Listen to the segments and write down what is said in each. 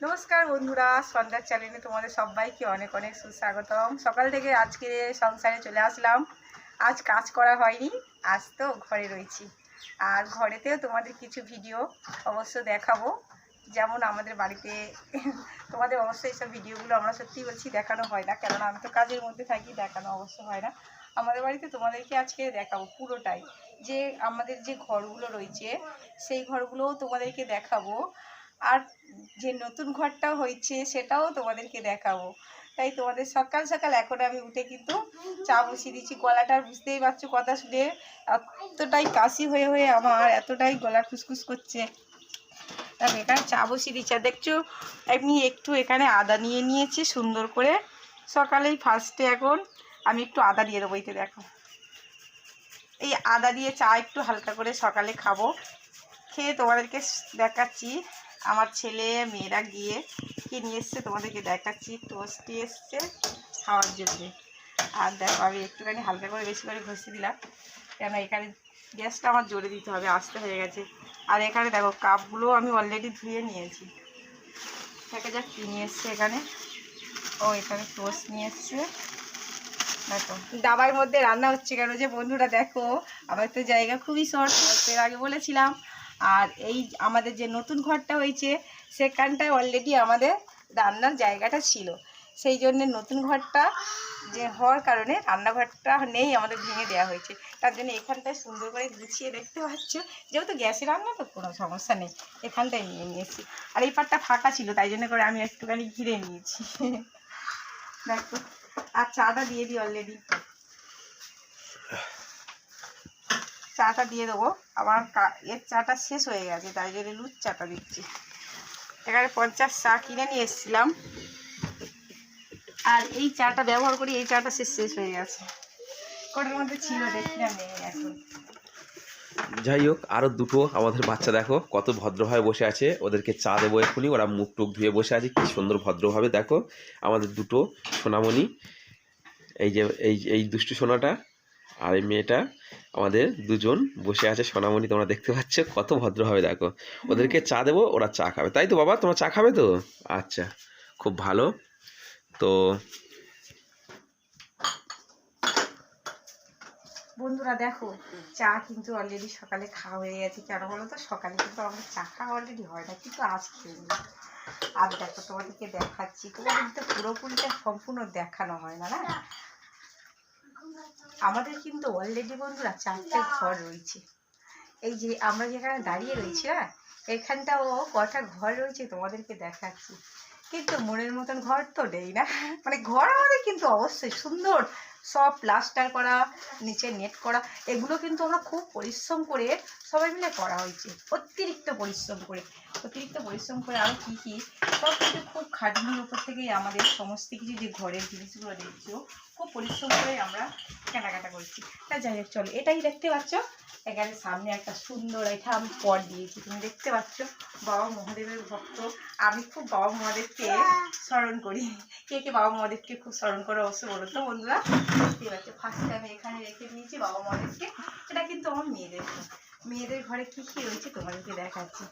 নমস্কার বন্ধুরা, সন্ধ্যার চ্যানেলে তোমাদের সবাইকে অনেক অনেক সুস্বাগতম। সকাল থেকে আজকে সংসারে চলে আসলাম। আজ কাজ করা হয়নি, আজ তো ঘরে রয়েছি। আর ঘরেতেও তোমাদের কিছু ভিডিও অবশ্য দেখাবো। যেমন আমাদের বাড়িতে, তোমাদের অবশ্যই এইসব ভিডিওগুলো আমরা সত্যি বলছি দেখানো হয় না। কেননা আমি তো কাজের মধ্যে থাকি, দেখানো অবশ্য হয় না। আমাদের বাড়িতে তোমাদেরকে আজকে দেখাবো পুরোটাই। যে আমাদের যে ঘরগুলো রয়েছে, সেই ঘরগুলোও তোমাদেরকে দেখাবো। আর যে নতুন ঘরটা হয়েছে সেটাও তোমাদেরকে দেখাবো। তাই তোমাদের সকাল সকাল এখন আমি উঠে কিন্তু চা বসিয়ে দিচ্ছি গলাটার বুঝতেই পারছ কথা শুনে এতটাই কাশি হয়ে হয়ে আমার, এতটাই গলা খুসখুস করছে। দেখো এখানে চা বসিয়ে দিচ্ছি আর দেখছ, আমি একটু এখানে আদা নিয়ে নিয়েছি সুন্দর করে। সকালেই ফার্স্টে এখন আমি একটু আদা দিয়ে দেবো এতে দেখো। এই আদা দিয়ে চা একটু হালকা করে সকালে খাব। খেয়ে তোমাদেরকে দেখাচ্ছি। আমার ছেলে, মেয়েরা গিয়ে কি নিয়ে এসছে তোমাদেরকে দেখাচ্ছি। টোস্টি এসছে খাওয়ার জন্য। আর দেখো, আমি একটুখানি হালকা করে বেশি করে ঘষে দিলাম। কেন এখানে গ্যাসটা আমার জোরে দিতে হবে, আসতে হয়ে গেছে। আর এখানে দেখো, কাপগুলো আমি অলরেডি ধুয়ে নিয়েছি। দেখা যাক কী নিয়ে এসছে এখানে। ও, এখানে টোস্ট নিয়ে এসছে। দেখো, দাবার মধ্যে রান্না হচ্ছে কেন যে বন্ধুরা দেখো, আমার তো জায়গা খুবই শর্ট এর আগে বলেছিলাম। আর এই আমাদের যে নতুন ঘরটা হয়েছে, সেখানটায় অলরেডি আমাদের রান্নার জায়গাটা ছিল। সেই জন্য নতুন ঘরটা যে হওয়ার কারণে রান্নাঘরটা নেই আমাদের ভেঙে দেওয়া হয়েছে। তার জন্য এখানটায় সুন্দর করে গুছিয়ে দেখতে পাচ্ছ। যেহেতু গ্যাসে রান্না, তো কোনো সমস্যা নেই। এখানটায় নিয়ে নিয়েছি। আর এই পাটটা ফাঁকা ছিল, তাই জন্য করে আমি একটুখানি ঘিরে নিয়েছি। দেখো, আর চাটা দিয়ে দিই অলরেডি চাটা দিয়ে দেবো। আমার কা- এর চাটা শেষ হয়ে গেছে, তাই জন্য লুচ চাটা দিচ্ছি। এখানে পঞ্চাশ চা কিনে নিয়ে এসেছিলাম। আর এই চাটা ব্যবহার করি, এই চাটা শেষ শেষ হয়ে গেছে। মধ্যে ছিল যাই হোক আরও দুটো, আমাদের বাচ্চা দেখো, কত ভদ্রভাবে বসে আছে। ওদেরকে চা দেবো এক্ষুনি, ওরা মুখ টুক ধুয়ে বসে আছে, কি সুন্দর ভদ্রভাবে দেখো। আমাদের দুটো সোনামণি, এই যে, এই এই দুষ্টু সোনাটা আর এই মেয়েটা আমাদের দুজন বসে আছে। সোনামণি তোমরা দেখতে পাচ্ছ কত ভদ্রভাবে দেখো। ওদেরকে চা দেবো ওরা চা খাবে। তাই তো বাবা তোমরা চা খাবে তো? আচ্ছা খুব ভালো। তো বন্ধুরা দেখো চা কিন্তু অলরেডি সকালে খাওয়া হয়ে গেছে। কেন বলো তো? সকালে কিন্তু আমাদের চা খাওয়া অলরেডি হয় না কিন্তু আজ খেয়ে। আর দেখো তোমাদেরকে দেখাচ্ছি। তোমাদের তো পুরোপুরিটা সম্পূর্ণ দেখানো হয় না না? আমাদের কিন্তু অলরেডি বন্ধুরা চারটে ঘর রয়েছে। এই যে আমরা যেখানে দাঁড়িয়ে রয়েছি হ্যাঁ এখানটাও কটা ঘর রয়েছে তোমাদেরকে দেখাচ্ছি। কিন্তু মনের মতন ঘর তো নেই না। মানে ঘর আমাদের কিন্তু অবশ্যই সুন্দর সব প্লাস্টার করা, নিচে নেট করা, এগুলো কিন্তু আমরা খুব পরিশ্রম করে সবাই মিলে করা হয়েছে। অতিরিক্ত পরিশ্রম করে। অতিরিক্ত পরিশ্রম করে আরও কী কী? সব কিন্তু খুব খাটনির উপর থেকেই আমাদের সমস্ত কিছু যে ঘরের জিনিসগুলো দেখছ, খুব পরিশ্রম করে আমরা কেনাকাটা করছি। তা যাই হোক, চলো, এটাই দেখতে পাচ্ছ। এখানে সামনে একটা সুন্দর এটা আমি পট দিয়েছি। তুমি দেখতে পাচ্ছ, বাবা মহাদেবের ভক্ত। আমি খুব বাবা মহাদেবকে স্মরণ করি। কে কে বাবা মহাদেবকে খুব স্মরণ করে অবশ্য বলো তো বন্ধুরা? দেখতে পাচ্ছ ফার্স্টে আমি এখানে রেখে দিয়েছি বাবা মহাদেবকে। এটা কিন্তু আমার মেয়েদের মেয়েদের ঘরে কী কী রয়েছে তোমাদেরকে দেখাচ্ছি।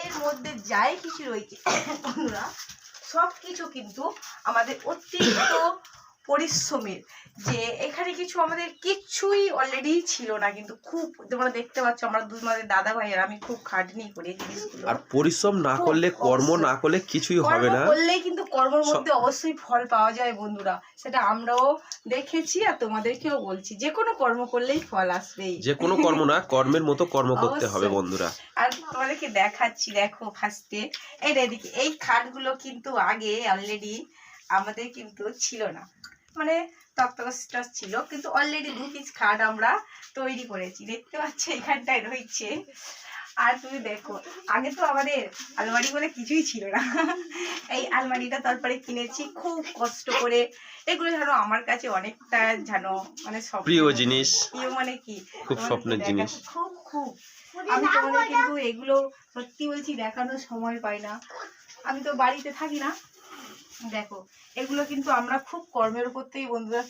এর মধ্যে যাই কিছু রয়েছে, বন্ধুরা সব কিছু কিন্তু আমাদের অতিরিক্ত পরিশ্রমের যে এখানে কিছু আমাদের কিচ্ছুই অলরেডি ছিল না কিন্তু খুব তোমরা দেখতে পাচ্ছ আমরা দুই আমাদের দাদা ভাই আর আমি খুব খাটনি করি জিনিসগুলো। আর পরিশ্রম না করলে কর্ম না করলে কিছুই হবে না। করলেই কিন্তু কর্মের মধ্যে অবশ্যই ফল পাওয়া যায় বন্ধুরা সেটা আমরাও দেখেছি আর তোমাদেরকেও বলছি যে কোনো কর্ম করলেই ফল আসবেই। যে কোনো কর্ম না কর্মের মতো কর্ম করতে হবে বন্ধুরা। আর তোমাদেরকে দেখাচ্ছি দেখো ফার্স্টে এই এদিকে এই খাটগুলো কিন্তু আগে অলরেডি আমাদের কিন্তু ছিল না। মানে তক্তকস্টা ছিল কিন্তু অলরেডি দু পিস খাট আমরা তৈরি করেছি। দেখতে পাচ্ছ এখানটায় রয়েছে। আর তুমি দেখো আগে তো আমাদের আলমারি বলে কিছুই ছিল না। এই আলমারিটা তারপরে কিনেছি খুব কষ্ট করে। এগুলো জানো আমার কাছে অনেকটা জানো মানে সব প্রিয় জিনিস। প্রিয় মানে কি? খুব স্বপ্নের জিনিস। খুব খুব। আমি তোমাদের কিন্তু এগুলো সত্যি বলছি দেখানোর সময় পাই না। আমি তো বাড়িতে থাকি না। দেখো, এগুলো কিন্তু আমরা খুব কর্মের উপর থেকেই বন্ধুরা,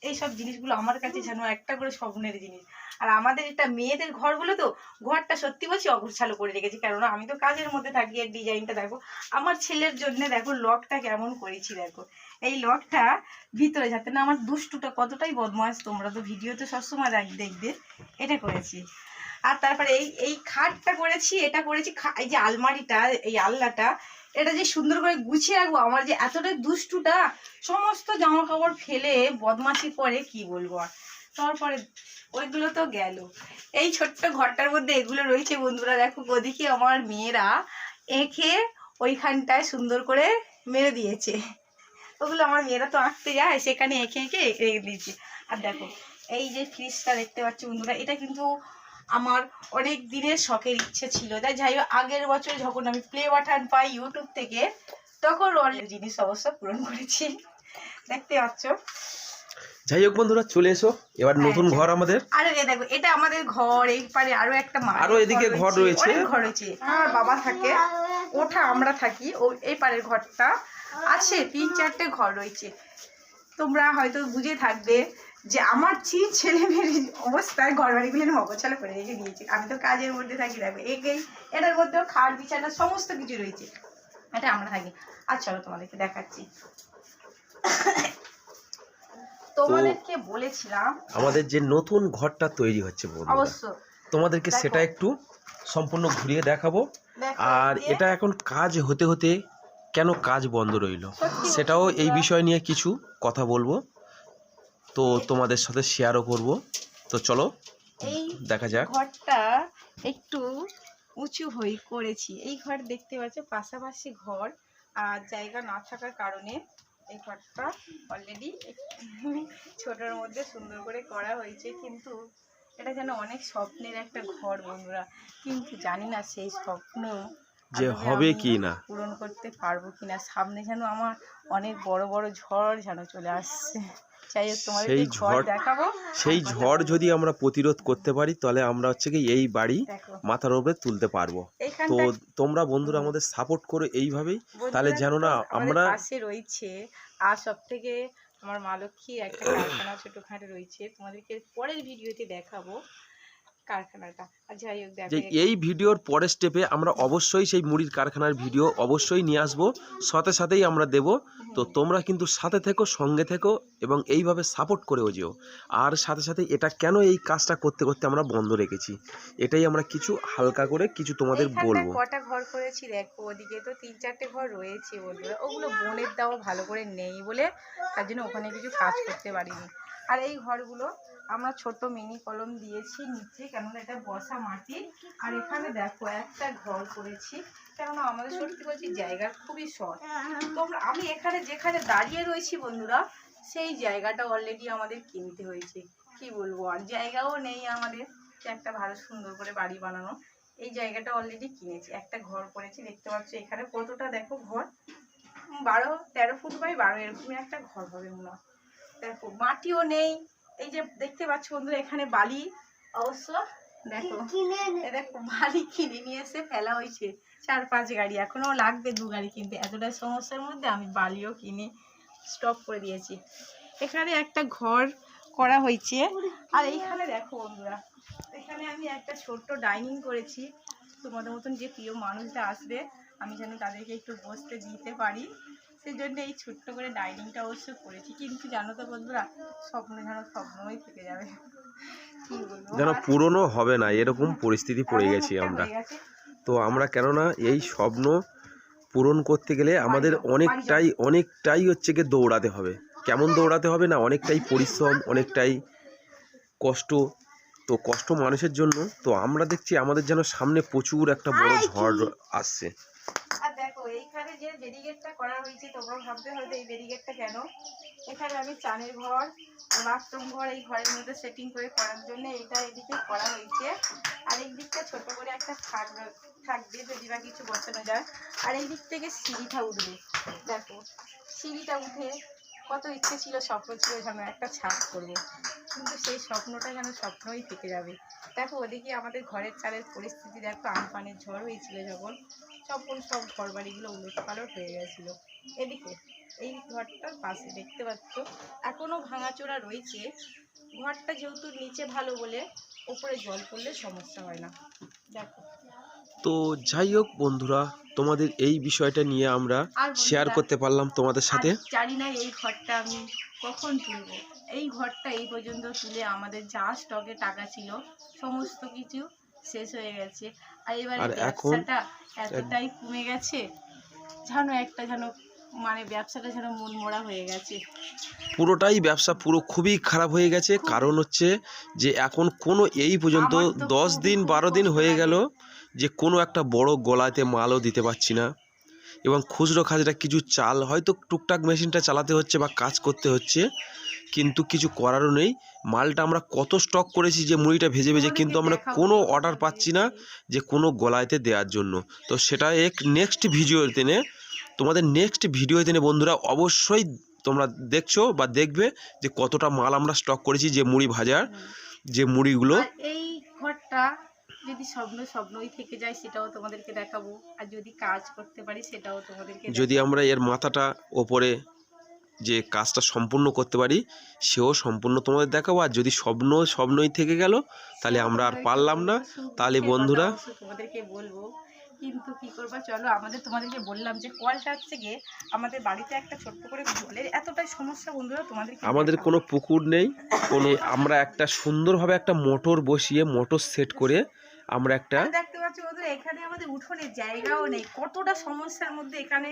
এইসব জিনিসগুলো আমার কাছে যেন একটা করে স্বপ্নের জিনিস। আর আমাদের এটা মেয়েদের ঘরগুলো তো, ঘরটা সত্যি বলছি অগোছালো করে রেখেছি, কেননা আমি তো কাজের মধ্যে থাকি এর ডিজাইনটা দেখো। আমার ছেলের জন্য দেখো, লকটা কেমন করেছি দেখো। এই লকটা ভিতরে, যাতে না আমার দুষ্টুটা কতটাই বদমাস তোমরা তো ভিডিওতে সবসময় দেখ- দেখবে। এটা করেছি। আর তারপরে এই এই খাটটা করেছি, এটা করেছি এই যে আলমারিটা, এই আলনাটা এটা যে সুন্দর করে গুছিয়ে রাখব, আমার যে এতটাই দুষ্টুটা, সমস্ত জামা কাপড় ফেলে বদমাশি করে, কি বলব আর? তারপরে ওইগুলো তো গেল। এই ছোট্ট ঘরটার মধ্যে এগুলো রয়েছে বন্ধুরা, দেখো ওদিকে আমার মেয়েরা এঁকে ওইখানটায় সুন্দর করে মেরে দিয়েছে। ওগুলো আমার মেয়েরা তো আঁকতে যায়, সেখানে এঁকে এঁকে রেখে দিয়েছে। আর দেখো, এই যে ফ্রিজটা দেখতে পাচ্ছি বন্ধুরা, এটা কিন্তু আমার অনেক দিনের শখের ইচ্ছে ছিল। তাই যাই হোক আগের বছর যখন আমি প্লে বাটন পাই ইউটিউব থেকে তখন অনেক জিনিস অবশ্য পূরণ করেছি। দেখতে পাচ্ছ? যাই হোক বন্ধুরা চলে এসো। এবার হ্যাঁ, নতুন ঘর আমাদের। আর দেখো এটা আমাদের ঘর এই পারে আরও একটা মায়ের আরও এদিকে ঘর রয়েছে। ঘর রয়েছে। আমার বাবা থাকে ওঠা আমরা থাকি ও এই পারের ঘরটা। আছে তিন চারটে ঘর রয়েছে। তোমরা হয়তো বুঝে থাকবে যে আমার চিন ছেলে মেয়ের অবস্থায় ঘর বাড়িগুলো আমি অগোছালো করে রেখে দিয়েছি। আমি তো কাজের মধ্যে থাকি দেখো এই এটার মধ্যেও খাট বিছানা সমস্ত কিছু রয়েছে। এটা আমরা থাকি। আর চলো তোমাদেরকে দেখাচ্ছি। তোমাদেরকে বলেছিলাম আমাদের যে নতুন ঘরটা তৈরি হচ্ছে অবশ্য। তোমাদেরকে সেটা একটু সম্পূর্ণ ঘুরিয়ে দেখাবো। আর এটা এখন কাজ হতে হতে কেন কাজ বন্ধ রইল? সেটাও এই বিষয় নিয়ে কিছু কথা বলব। তো তোমাদের সাথে শেয়ারও করব। তো চলো এই দেখা যাক। ঘরটা একটু উঁচু হয়ে করেছি। এই ঘর দেখতে পাচ্ছ পাশাপাশি ঘর আর জায়গা না থাকার কারণে এই ঘরটা অলরেডি ছোটোর মধ্যে সুন্দর করে করা হয়েছে। কিন্তু এটা যেন অনেক স্বপ্নের একটা ঘর বন্ধুরা। কিন্তু জানি না সেই স্বপ্ন যে হবে কি না পূরণ করতে পারব কিনা। সামনে যেন আমার অনেক বড় বড় ঝড় যেন চলে আসছে। যাই হোক তোমাদের সেই ঝড় ঝড়- দেখাবো। সেই ঝড় যদি আমরা প্রতিরোধ করতে পারি তাহলে আমরা হচ্ছে কি এই বাড়ি মাথার উপরে তুলতে পারব। তো তোমরা বন্ধুরা আমাদের সাপোর্ট করো এইভাবেই। তাহলে যেন না আমরা- পাশে রয়েছে আর সব থেকে আমার মা লক্ষ্মী একটা কারখানা ছোটখাটো রয়েছে। তোমাদেরকে পরের ভিডিওতে দেখাবো। কারখানাটা। যাই হোক যে এই ভিডিওর পরের স্টেপে আমরা অবশ্যই সেই মুড়ির কারখানার ভিডিও অবশ্যই নিয়ে আসব। সাথে সাথেই আমরা দেব। তো তোমরা কিন্তু সাথে থেকো সঙ্গে থেকো এবং এইভাবে সাপোর্ট করেও যেও। আর সাথে সাথে এটা কেন এই কাজটা করতে করতে আমরা বন্ধ রেখেছি এটাই আমরা কিছু হালকা করে কিছু তোমাদের বলব। কটা ঘর করেছি দেখো ওদিকে তো তিন চারটে ঘর রয়েছে বন্ধুরা। ওগুলো বোনের দাও ভালো করে নেই বলে তার জন্য ওখানে কিছু কাজ করতে পারিনি। আর এই ঘরগুলো আমরা ছোট মিনি কলম দিয়েছি নিচে, কেননা এটা বসা মাটি। আর এখানে দেখো, একটা ঘর করেছি। কেননা আমাদের সত্যি বলছি জায়গার খুবই শর্ট। তোমরা, আমি এখানে যেখানে দাঁড়িয়ে রয়েছি বন্ধুরা, সেই জায়গাটা অলরেডি আমাদের কিনতে হয়েছে। কি বলব, আর জায়গাও নেই আমাদের। একটা ভালো সুন্দর করে বাড়ি বানানো, এই জায়গাটা অলরেডি কিনেছি। একটা ঘর করেছি, দেখতে পাচ্ছ এখানে কতটা দেখো ঘর। বারো, তেরো ফুট বাই বারো, এরকমই একটা ঘর হবে মনে হয়। দেখো মাটিও নেই। এই যে দেখতে পাচ্ছ বন্ধুরা এখানে বালি। অবশ্য দেখো দেখো বালি কিনে নিয়ে এসে ফেলা হয়েছে। চার পাঁচ গাড়ি এখনও লাগবে দু গাড়ি কিনতে। এতটা সমস্যার মধ্যে আমি বালিও কিনে স্টপ করে দিয়েছি। এখানে একটা ঘর করা হয়েছে। আর এইখানে দেখো বন্ধুরা এখানে আমি একটা ছোট্ট ডাইনিং করেছি। তোমাদের মতন যে প্রিয় মানুষরা আসবে আমি যেন তাদেরকে একটু বসতে দিতে পারি। সেই জন্য এই ছোট্ট করে ডাইনিংটা অবশ্য করেছি। কিন্তু জানো তো বন্ধুরা স্বপ্ন যেন স্বপ্নই থেকে যাবে। যেন পুরনো হবে না এরকম পরিস্থিতি পড়ে গেছি আমরা। তো আমরা কেননা এই স্বপ্ন পূরণ করতে গেলে আমাদের অনেকটাই অনেকটাই হচ্ছে গিয়ে দৌড়াতে হবে। কেমন দৌড়াতে হবে না অনেকটাই পরিশ্রম অনেকটাই কষ্ট। তো কষ্ট মানুষের জন্য তো আমরা দেখছি আমাদের যেন সামনে প্রচুর একটা বড় ঝড় আসছে আর দেখো এইখানে যে ব্যারিগেটটা করা হয়েছে তোমরা ভাবতে হয়তো এই ব্যারিগেটটা কেন? এখানে আমি চানের ঘর, বাথরুম ঘর, এই ঘরের মধ্যে সেটিং করে করার জন্য এটা এদিকে করা হয়েছে। আর এই দিকটা ছোট করে একটা র- থাকবে যদি বা কিছু বসানো যায়। আর এই দিক থেকে সিঁড়িটা উঠবে, দেখো। সিঁড়িটা উঠে কত ইচ্ছে ছিল, স্বপ্ন ছিল যেন একটা ছাদ করব। কিন্তু সেই স্বপ্নটা যেন স্বপ্নই থেকে যাবে। দেখো, ওদিকে আমাদের ঘরের চালের পরিস্থিতি, দেখো আমপানের ঝড় হয়েছিল যখন। তখন সব ঘর বাড়িগুলো উলট পালট হয়ে গেছিল। এদিকে এই ঘরটার পাশে দেখতে পাচ্ছ এখনও ভাঙাচোরা রয়েছে। ঘরটা যেহেতু নিচে ভালো বলে ওপরে জল পড়লে সমস্যা হয় না। দেখো। তো যাই হোক বন্ধুরা তোমাদের এই বিষয়টা নিয়ে আমরা শেয়ার করতে পারলাম তোমাদের সাথে। জানি না এই ঘরটা আমি কখন তুলবো। এই ঘরটা এই পর্যন্ত তুলে আমাদের যা স্টকে টাকা ছিল সমস্ত কিছু শেষ হয়ে গেছে। আর এবারে ব্যবসাটা এতটাই কমে গেছে যেন একটা যেন মানে ব্যবসাটা যেন মন মরা হয়ে গেছে। পুরোটাই ব্যবসা পুরো খুবই খারাপ হয়ে গেছে। কারণ হচ্ছে যে এখন কোনো এই পর্যন্ত দশ দিন বারো দিন হয়ে। গেল যে কোনো একটা বড় গলাতে মালও দিতে পারছি না। এবং খুচরো খাজরা কিছু চাল হয়তো টুকটাক মেশিনটা চালাতে হচ্ছে বা কাজ করতে হচ্ছে। কিন্তু কিছু করারও নেই। মালটা আমরা কত স্টক করেছি যে মুড়িটা ভেজে ভেজে কিন্তু আমরা কোনো অর্ডার পাচ্ছি না যে কোনো গলায়তে দেওয়ার জন্য। তো সেটা এক নেক্সট ভিডিওতে নে। তোমাদের নেক্সট ভিডিওতে নে বন্ধুরা অবশ্যই তোমরা দেখছ বা দেখবে যে কতটা মাল আমরা স্টক করেছি যে মুড়ি ভাজার যে মুড়িগুলো। এই ঘরটা যদি স্বপ্ন স্বপ্নই থেকে যায় সেটাও তোমাদেরকে দেখাবো। আর যদি কাজ করতে পারি সেটাও তোমাদেরকে যদি আমরা এর মাথাটা ওপরে যে কাজটা সম্পূর্ণ করতে পারি সেও সম্পূর্ণ তোমাদের দেখাবো। আর যদি স্বপ্ন স্বপ্নই থেকে গেল তাহলে আমরা আর পারলাম না। তাহলে বন্ধুরা তোমাদেরকে বলব। কিন্তু কি করবা চলো আমাদের তোমাদেরকে বললাম যে কলটা হচ্ছে গিয়ে আমাদের বাড়িতে একটা ছোট্ট করে জলের এতটাই সমস্যা বন্ধুরা তোমাদের আমাদের কোনো পুকুর নেই কোনো আমরা একটা সুন্দরভাবে একটা মোটর বসিয়ে মোটর সেট করে আমরা একটা দেখতে পাচ্ছি বন্ধুরা এখানে আমাদের উঠোনের জায়গাও নেই। কতটা সমস্যার মধ্যে এখানে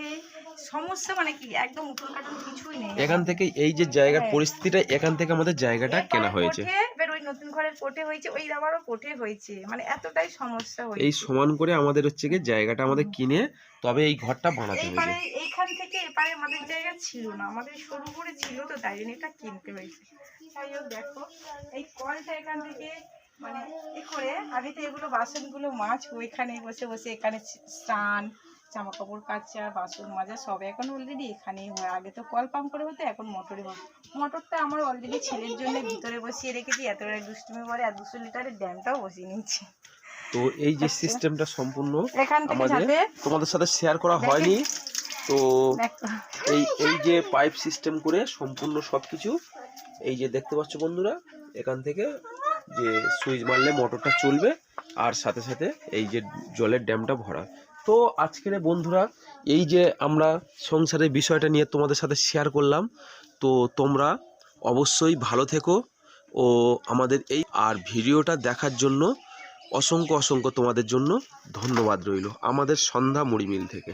সমস্যা মানে কি একদম উঠোন কাটন কিছুই নেই। এখান থেকে এই যে জায়গার হ্যাঁ। পরিস্থিতিটা এখান থেকে আমাদের জায়গাটা কেনা হয়েছে। এবার ওই নতুন ঘরের কোঠে হয়েছে ওই আবারও কোঠে হয়েছে। মানে এতটাই সমস্যা হয়েছে। এই সমান করে আমাদের হচ্ছে গিয়ে জায়গাটা আমাদের কিনে তবে এই ঘরটা বানাতে এইবারে হয়েছে। এইখান থেকে এপারে আমাদের জায়গা ছিল না আমাদের সরু করে ছিল তো তাই জন্য এটা কিনতে হয়েছে। যাই হোক দেখো এই কলটা এখান থেকে মানে এ করে আগে তো এগুলো বাসনগুলো মাছ ওইখানে বসে বসে এখানে স্নান জামা কাপড় কাচা বাসন মাজা সব এখন অলরেডি এখানেই হয়। আগে তো কল পাম্প করে হতো এখন মোটরে হয়। মোটরটা আমার অলরেডি ছেলের জন্য ভিতরে বসিয়ে রেখেছি এতটা দুষ্টুমি পরে আর দুশো লিটারের ড্যামটাও বসিয়ে নিয়েছি। তো এই যে আচ্ছা। সিস্টেমটা সম্পূর্ণ এখান আমাদের তোমাদের সাথে শেয়ার করা হয়নি তো এই এই যে পাইপ সিস্টেম করে সম্পূর্ণ সব কিছু এই যে দেখতে পাচ্ছ বন্ধুরা এখান থেকে যে সুইচ মারলে মোটরটা চলবে আর সাথে সাথে এই যে জলের ড্যামটা ভরা। তো আজকের বন্ধুরা, এই যে আমরা সংসারের বিষয়টা নিয়ে তোমাদের সাথে শেয়ার করলাম, তো তোমরা অবশ্যই ভালো থেকো ও আমাদের এই আর ভিডিওটা দেখার জন্য অসংখ্য অসংখ্য তোমাদের জন্য ধন্যবাদ রইল। আমাদের সন্ধ্যা মুড়ি মিল থেকে।